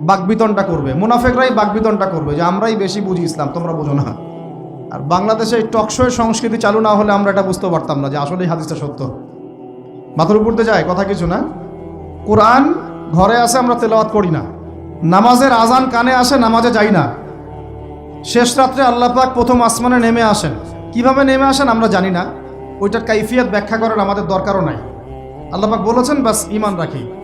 বাকবিতনটা করবে। মুনাফেকরাই বাকবিতনটা করবে যে আমরাই বেশি বুঝি ইসলাম, তোমরা বোঝো না। আর বাংলাদেশে এই টকশোয় সংস্কৃতি চালু না হলে আমরা এটা বুঝতে পারতাম না যে আসলেই হাদিসটা সত্য। মাথার উপর দিয়ে যায়, কথা কিছু না। কোরআন ঘরে আসে আমরা তেলাওয়াত করি না। নামাজের আজান কানে আসে, নামাজে যাই না। শেষ রাত্রে আল্লাহ পাক প্রথম আসমানে নেমে আসেন। কীভাবে নেমে আসেন আমরা জানি না। ওইটার কাইফিয়াত ব্যাখ্যা করার আমাদের দরকারও নাই। আল্লাহ পাক বলেছেন, বাস ইমান রাখি।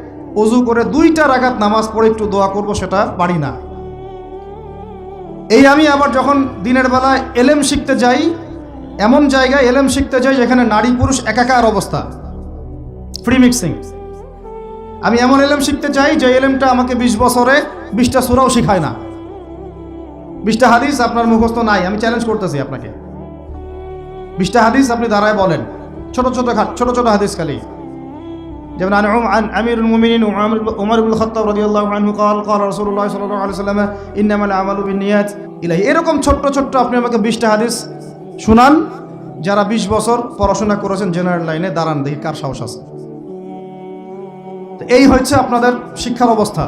অজু করে দুইটা রাগাত নামাজ পড়ে একটু দোয়া করব, সেটা পারি না। এই আমি আবার যখন দিনের বেলায় এলেম শিখতে যাই, এমন জায়গায় এলেম শিখতে যাই যেখানে নারী পুরুষ একাকার অবস্থা। ফ্রি মিক্সিং আমি এমন এলেম শিখতে চাই যে এলেমটা আমাকে বিশ বছরে বিশটা সুরাও শিখায় না। বিশটা হাদিস আপনার মুখস্থ নাই, আমি চ্যালেঞ্জ করতেছি আপনাকে। বিশটা হাদিস আপনি দাঁড়ায় বলেন। ছোট ছোট ছোট ছোট হাদিস খালি। যেমন عن عم- عن امير المؤمنين عمر عمر بن الخطاب رضي الله عنه قال قال رسول الله صلى الله عليه وسلم انما الاعمال بالنيات ইলাহি এরকম ছোট্ট ছোট্ট আপনি আমাকে বিশটা হাদিস শুনান যারা বিশ বছর পড়াশোনা করেছেন জেনারেল লাইনে দাঁড়ান দেখি কার সাহস আছে তো এই হচ্ছে আপনাদের শিক্ষার অবস্থা